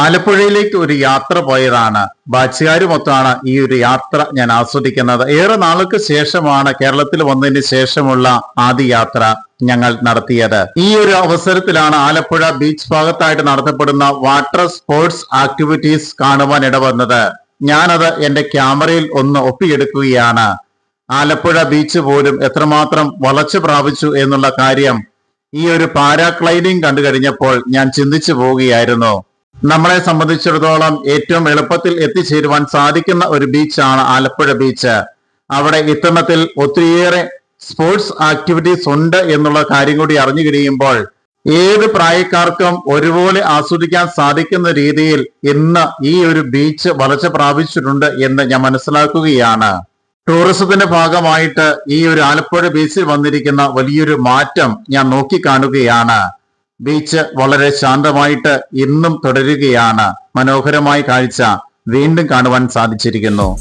ആലപ്പുഴയിലേക്ക് ഒരു യാത്ര പോയതാണ്. ബാച്ചുകാരുമൊത്താണ് ഈ ഒരു യാത്ര ഞാൻ ആസ്വദിക്കുന്നത്. ഏറെ നാളുകൾക്ക് ശേഷമാണ് കേരളത്തിൽ വന്നതിന് ശേഷമുള്ള ആദ്യ യാത്ര ഞങ്ങൾ നടത്തിയത്. ഈ ഒരു അവസരത്തിലാണ് ആലപ്പുഴ ബീച്ച് ഭാഗത്തായിട്ട് നടത്തപ്പെടുന്ന വാട്ടർ സ്പോർട്സ് ആക്ടിവിറ്റീസ് കാണുവാൻ ഇടവന്നത്. ഞാനത് എന്റെ ക്യാമറയിൽ ഒന്ന് ഒപ്പിയെടുക്കുകയാണ്. ആലപ്പുഴ ബീച്ച് പോലും എത്രമാത്രം വളച്ചു പ്രാപിച്ചു എന്നുള്ള കാര്യം ഈ ഒരു പാരാക്ലൈഡിംഗ് കണ്ടു കഴിഞ്ഞപ്പോൾ ഞാൻ ചിന്തിച്ചു പോവുകയായിരുന്നു. നമ്മളെ സംബന്ധിച്ചിടത്തോളം ഏറ്റവും എളുപ്പത്തിൽ എത്തിച്ചേരുവാൻ സാധിക്കുന്ന ഒരു ബീച്ചാണ് ആലപ്പുഴ ബീച്ച്. അവിടെ ഇത്തരത്തിൽ ഒത്തിരിയേറെ സ്പോർട്സ് ആക്ടിവിറ്റീസ് ഉണ്ട് എന്നുള്ള കാര്യം കൂടി അറിഞ്ഞു കഴിയുമ്പോൾ ഏത് പ്രായക്കാർക്കും ഒരുപോലെ ആസ്വദിക്കാൻ സാധിക്കുന്ന രീതിയിൽ ഇന്ന് ഈ ഒരു ബീച്ച് വളർച്ച പ്രാപിച്ചിട്ടുണ്ട് എന്ന് ഞാൻ മനസ്സിലാക്കുകയാണ്. ടൂറിസത്തിന്റെ ഭാഗമായിട്ട് ഈ ഒരു ആലപ്പുഴ ബീച്ചിൽ വന്നിരിക്കുന്ന വലിയൊരു മാറ്റം ഞാൻ നോക്കിക്കാണുകയാണ്. ബീച്ച് വളരെ ശാന്തമായിട്ട് ഇന്നും തുടരുകയാണ്. മനോഹരമായ കാഴ്ച വീണ്ടും കാണുവാൻ സാധിച്ചിരിക്കുന്നു.